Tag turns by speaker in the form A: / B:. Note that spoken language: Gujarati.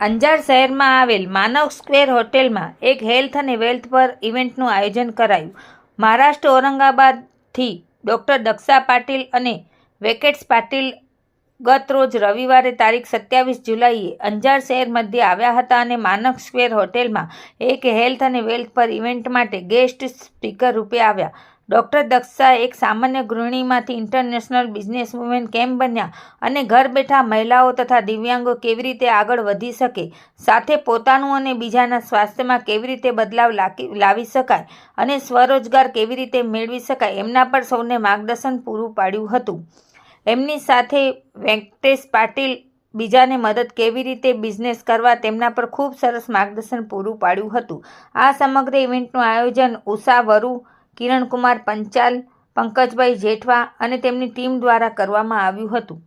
A: અંજાર શહેરમાં આવેલ માનવ સ્ક્વેર હોટેલમાં એક હેલ્થ અને વેલ્થ પર ઇવેન્ટનું આયોજન કરાયું. મહારાષ્ટ્ર ઔરંગાબાદથી ડૉક્ટર દક્ષા પાટીલ અને વેકેટ્સ પાટીલ ગત રોજ રવિવારે તારીખ સત્યાવીસ જુલાઈએ અંજાર શહેર મધ્યે આવ્યા હતા અને માનવ સ્ક્વેર હોટેલમાં એક હેલ્થ અને વેલ્થ પર ઇવેન્ટ માટે ગેસ્ટ સ્પીકર રૂપે આવ્યા. ડૉક્ટર દક્ષા એક સામાન્ય ગૃહિણીમાંથી ઇન્ટરનેશનલ બિઝનેસ વુમેન કેમ બન્યા અને ઘર બેઠા મહિલાઓ તથા દિવ્યાંગો કેવી રીતે આગળ વધી શકે, સાથે પોતાનું અને બીજાના સ્વાસ્થ્યમાં કેવી રીતે બદલાવ લાવી શકાય અને સ્વરોજગાર કેવી રીતે મેળવી શકાય એમના પર સૌને માર્ગદર્શન પૂરું પાડ્યું હતું. એમની સાથે વેંકટેશ પાટીલ બીજાને મદદ કેવી રીતે બિઝનેસ કરવા તેમના પર ખૂબ સરસ માર્ગદર્શન પૂરું પાડ્યું હતું. આ સમગ્ર ઇવેન્ટનું આયોજન ઉષા વરુ કિરણકુમાર પંચાલ પંકજભાઈ જેઠવા અને તેમની ટીમ દ્વારા કરવામાં આવ્યું હતું.